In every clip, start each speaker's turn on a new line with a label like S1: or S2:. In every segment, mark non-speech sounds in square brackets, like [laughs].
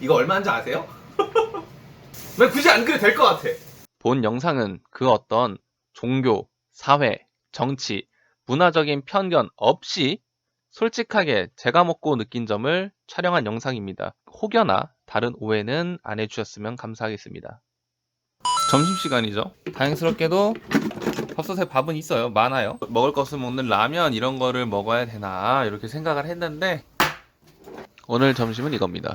S1: 이거 얼마인지 아세요? [laughs] 왜 굳이 안 그래도 될 것 같아.
S2: 본 영상은 그 어떤 종교, 사회, 정치, 문화적인 편견 없이 솔직하게 제가 먹고 느낀 점을 촬영한 영상입니다. 혹여나 다른 오해는 안 해주셨으면 감사하겠습니다. 점심시간이죠. 다행스럽게도 밥솥에 밥은 있어요. 많아요. 먹을 거 없으면 오늘 라면 이런 거를 먹어야 되나 이렇게 생각을 했는데 오늘 점심은 이겁니다.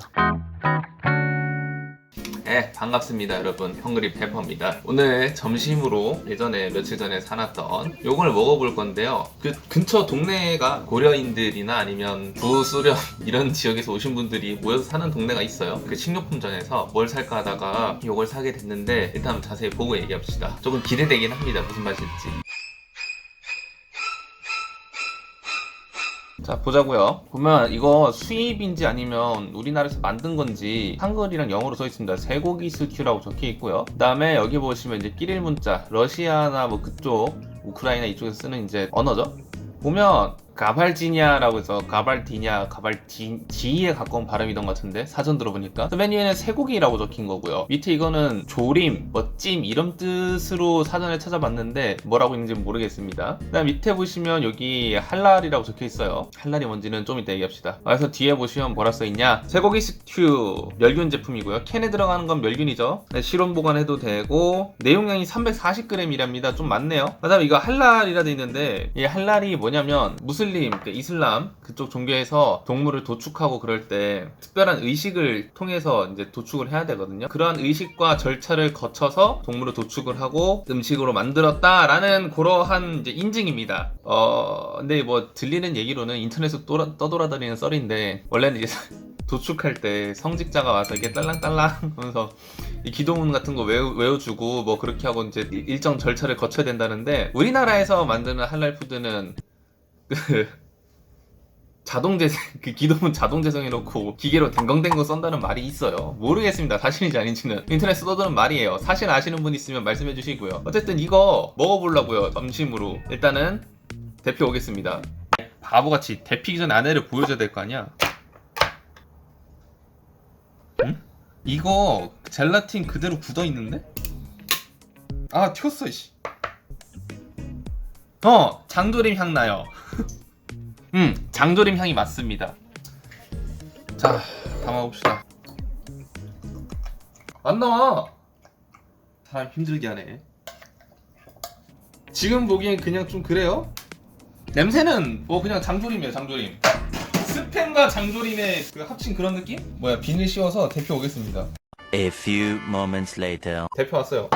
S2: 네, 반갑습니다, 여러분. 헝그리 페퍼입니다. 오늘 점심으로 예전에 며칠 전에 사놨던 요걸 먹어볼 건데요. 그 근처 동네가 고려인들이나 아니면 부수련 [laughs] 이런 지역에서 오신 분들이 모여서 사는 동네가 있어요. 그 식료품점에서 뭘 살까 하다가 요걸 사게 됐는데 일단 자세히 보고 얘기합시다. 조금 기대되긴 합니다. 무슨 맛일지. 자 보자고요. 보면 이거 수입인지 아니면 우리나라에서 만든 건지 한글이랑 영어로 써 있습니다. 쇠고기 스튜라고 적혀 있고요. 그 다음에 여기 보시면 이제 끼릴 문자 러시아나 뭐 그쪽 우크라이나 이쪽에서 쓰는 이제 언어죠. 보면 가발지냐라고 해서 가발디냐 가발지에 가까운 발음이던 것 같은데 사전 들어보니까. 그 메뉴에는 쇠고기라고 적힌 거고요. 밑에 이거는 조림, 뭐찜 이런 뜻으로 사전에 찾아봤는데 뭐라고 있는지 모르겠습니다. 그다음 밑에 보시면 여기 할랄이라고 적혀 있어요. 할랄이 뭔지는 좀 이따 얘기합시다. 그래서 뒤에 보시면 뭐라 써 있냐? 쇠고기 스튜 멸균 제품이고요. 캔에 들어가는 건 멸균이죠. 네, 실온 보관해도 되고 내용량이 340g이랍니다. 좀 많네요. 그 다음 이거 할랄이라 돼 있는데 이 할랄이 뭐냐면 무 슬림 그 이슬람 그쪽 종교에서 동물을 도축하고 그럴 때 특별한 의식을 통해서 이제 도축을 해야 되거든요. 그러한 의식과 절차를 거쳐서 동물을 도축을 하고 음식으로 만들었다라는 그러한 이제 인증입니다. 어 근데 뭐 들리는 얘기로는 인터넷에 떠- 떠돌아다니는 썰인데 원래는 이제 [laughs] 도축할 때 성직자가 와서 이렇게 딸랑딸랑 하면서 이 기도문 같은 거 외워, 외워주고 뭐 그렇게 하고 이제 일- 일정 절차를 거쳐야 된다는데 우리나라에서 만드는 할랄 푸드는 그 자동 재생 그 기도문 자동 재생해놓고 기계로 댕강댕강 썬다는 말이 있어요. 모르겠습니다. 사실인지 아닌지는. 인터넷에 떠도는 말이에요. 사실 아시는 분 있으면 말씀해 주시고요. 어쨌든 이거 먹어보려고요 점심으로. 일단은 대표 오겠습니다. 바보같이 데피기 전에 안에를 보여줘야 될 거 아니야? 응? 이거 젤라틴 그대로 굳어 있는데? 아 튀었어 씨. 어 장조림 향 나요. [laughs] 음 장조림 향이 맞습니다. 자 담아봅시다. 안 나와. 사람 힘들게 하네. 지금 보기엔 그냥 좀 그래요. 냄새는 뭐 그냥 장조림이에요 장조림. 스팸과 장조림의 그 합친 그런 느낌? 뭐야 비닐 씌워서 대표 오겠습니다.
S3: A few moments later.
S1: 대표 왔어요.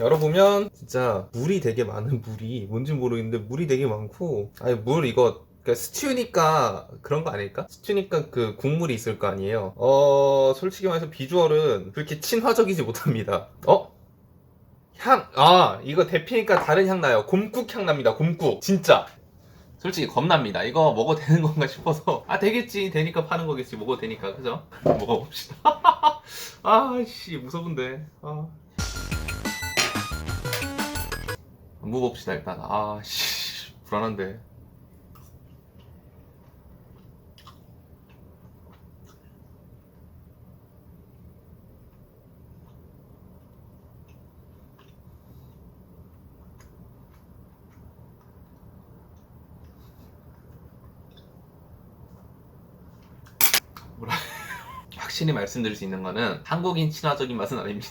S1: 열어보면 진짜 물이 되게 많은 물이 뭔지 모르겠는데 물이 되게 많고 아니 물 이거 그러니까 스튜니까 그런 거 아닐까? 스튜니까 그 국물이 있을 거 아니에요. 어 솔직히 말해서 비주얼은 그렇게 친화적이지 못합니다. 어? 향, 아 이거 대피니까 다른 향 나요. 곰국 향 납니다. 곰국 진짜. 솔직히 겁납니다. 이거 먹어도 되는 건가 싶어서 아 되겠지 되니까 파는 거겠지 먹어도 되니까 그죠? 먹어봅시다. [laughs] 아씨 무서운데. 아. 먹어봅시다 일단. 아씨 불안한데. [laughs] 확실히 말씀드릴 수 있는 거는 한국인 친화적인 맛은 아닙니다.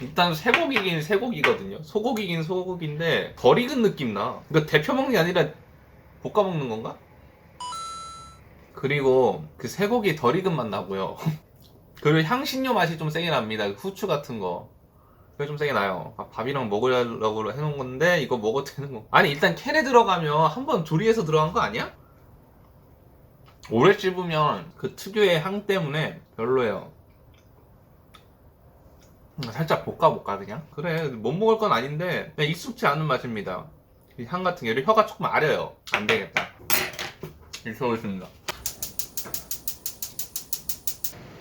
S1: 일단 쇠고기긴 쇠고기거든요. 소고기긴 소고기인데 덜 익은 느낌 나. 이거 대표 먹는 게 아니라 볶아 먹는 건가? 그리고 그 쇠고기 덜 익은 맛 나고요. [laughs] 그리고 향신료 맛이 좀 세게 납니다. 후추 같은 거. 그게 좀 세게 나요. 아, 밥이랑 먹으려고 해놓은 건데 이거 먹어도 되는 거. 아니 일단 캔에 들어가면 한 번 조리해서 들어간 거 아니야? 오래 씹으면 그 특유의 향 때문에 별로예요. 음, 살짝 볶아볼까 그냥? 그래 못 먹을 건 아닌데 그냥 익숙치 않은 맛입니다. 이 향 같은 게 혀가 조금 아려요. 안 되겠다. 익혀보겠습니다.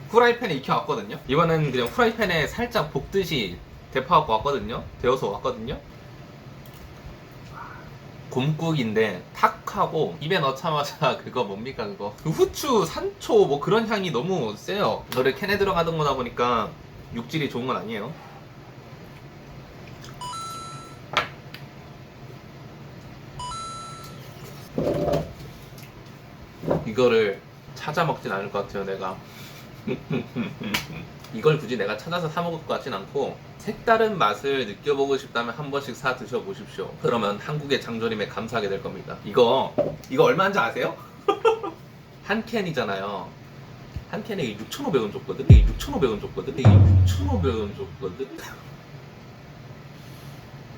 S1: 후라이팬에 익혀왔거든요. 이거는 그냥 후라이팬에 살짝 볶듯이 데펴갖고 왔거든요. 데워서 왔거든요.
S2: 곰국인데 탁하고 입에 넣자마자 [laughs] 그거 뭡니까 그거 그 후추 산초 뭐 그런 향이 너무 세요 저를 캔에 들어가던 거다 보니까 육질이 좋은 건 아니에요 이거를 찾아 먹진 않을 것 같아요 내가 [laughs] 이걸 굳이 내가 찾아서 사 먹을 것 같진 않고 색다른 맛을 느껴보고 싶다면 한 번씩 사 드셔보십시오. 그러면 한국의 장조림에 감사하게 될 겁니다. 이거 이거 얼마인지 아세요? [laughs] 한 캔이잖아요. 한 캔에 6,500원 줬거든. 이게 6,500원 줬거든. 이게 6,500원 줬거든. [laughs]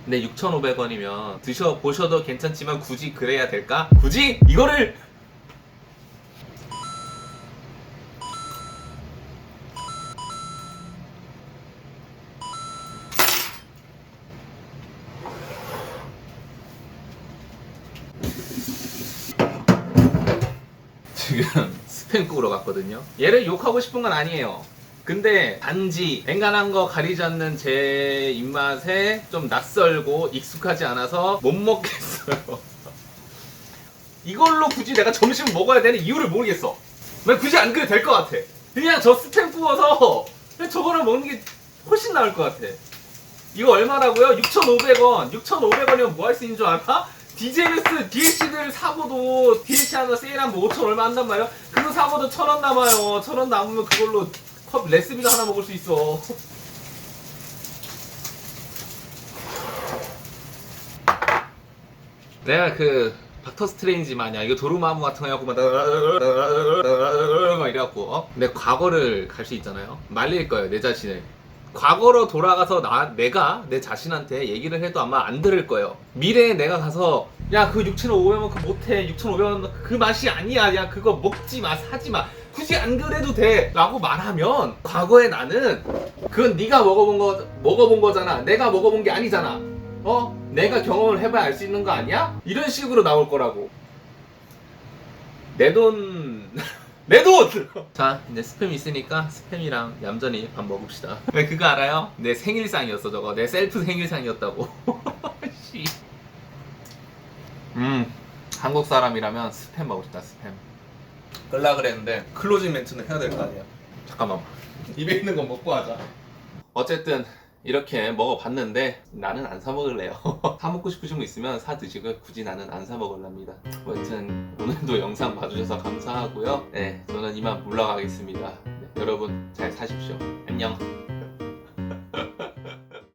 S2: 근데 6,500원이면 드셔 보셔도 괜찮지만 굳이 그래야 될까? 굳이 이거를 지금 스팸국으로 갔거든요. 얘를 욕하고 싶은 건 아니에요. 근데 단지 앵간한 거 가리지 않는 제 입맛에 좀 낯설고 익숙하지 않아서 못 먹겠어요. [laughs] 이걸로 굳이 내가 점심 먹어야 되는 이유를 모르겠어. 왜 굳이 안 그래도 될 것 같아. 그냥 저 스팸 구워서 저거를 먹는 게 훨씬 나을 것 같아. 이거 얼마라고요? 6,500원. 6,500원이면 뭐 할 수 있는 줄 알아? DJS DLC들 사고도 DLC 하나 세일하면 5천 얼마 한단 말이야? 그거 사고도 천 원 남아요. 천 원 남으면 그걸로 컵 레시피도 하나 먹을 수 있어. [laughs] 내가 그 닥터 스트레인지 마냥 이거 도루마무 같은 거 해갖고 막 [laughs] 막 이래갖고 어? 내 과거를 갈 수 있잖아요. 말릴 거예요 내 자신을. 과거로 돌아가서 나 내가 내 자신한테 얘기를 해도 아마 안 들을 거예요. 미래에 내가 가서 야 그 6,500원 그 못해. 6,500원 그 맛이 아니야. 야 그거 먹지 마 사지 마. 굳이 안 그래도 돼라고 말하면 과거의 나는 그건 네가 먹어본 거 먹어본 거잖아. 내가 먹어본 게 아니잖아. 어? 내가 경험을 해봐야 알 수 있는 거 아니야? 이런 식으로 나올 거라고. 내 돈 내 돈! 자, 이제 스팸 있으니까 스팸이랑 얌전히 밥 먹읍시다. 왜 그거 알아요? 내 생일상이었어, 저거. 내 셀프 생일상이었다고. [laughs] 씨. 음, 한국 사람이라면 스팸 먹고 싶다, 스팸. 끌라 그랬는데, 클로징 멘트는 해야 될 거 아니야. 잠깐만. 입에 있는 거 먹고 하자. 어쨌든, 이렇게 먹어봤는데 나는 안 사 먹을래요. [laughs] 사 먹고 싶으신 분 있으면 사 드시고요. 굳이 나는 안 사 먹을랍니다. 여튼 오늘도 영상 봐주셔서 감사하고요. 네, 저는 이만 물러가겠습니다. 네, 여러분 잘 사십시오. 안녕.